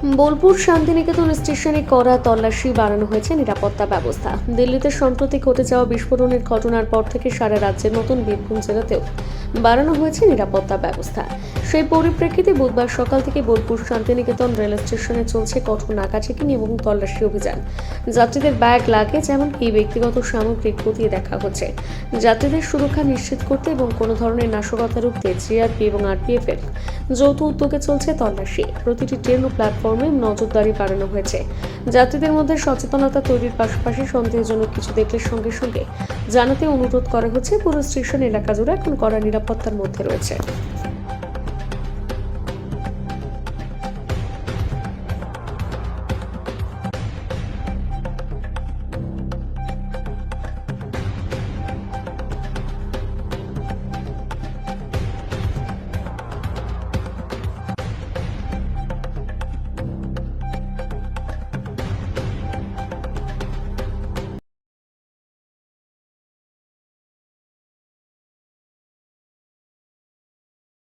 বোলপুর শান্তিনিকেতন স্টেশনে করা তল্লাশি বাড়ানো হয়েছে নিরাপত্তা ব্যবস্থা। দিল্লিতে সম্প্রতি ঘটে যাওয়া বিস্ফোরণের ঘটনার পর থেকে সারা রাজ্যের নতুন বীরভূম জেলাতেও বাড়ানো হয়েছে নিরাপত্তা ব্যবস্থা। সেই পরিপ্রেক্ষিতে বুধবার সকাল থেকে বোলপুর শান্তিনিকেতন রেল স্টেশনে চলছে কঠোর নাকাচেকিং এবং তল্লাশি অভিযান। যাত্রীদের ব্যাগ, লাগেজ এমনকি ব্যক্তিগত সামগ্রী খতিয়ে দেখা হচ্ছে। যাত্রীদের সুরক্ষা নিশ্চিত করতে এবং কোনো ধরনের নাশকতা রুখতে জিআরপি এবং আরপিএফ এর যৌথ উদ্যোগে চলছে তল্লাশি। প্রতিটি ট্রেন ও প্ল্যাটফর্মে নজরদারি বাড়ানো হয়েছে। যাত্রীদের মধ্যে সচেতনতা তৈরির পাশাপাশি সন্দেহজনক কিছু দেখলে সঙ্গে সঙ্গে জানাতে অনুরোধ করা হচ্ছে। পুরো স্টেশন এলাকা জুড়ে এখন কড়া নিরাপত্তার মধ্যে রয়েছে।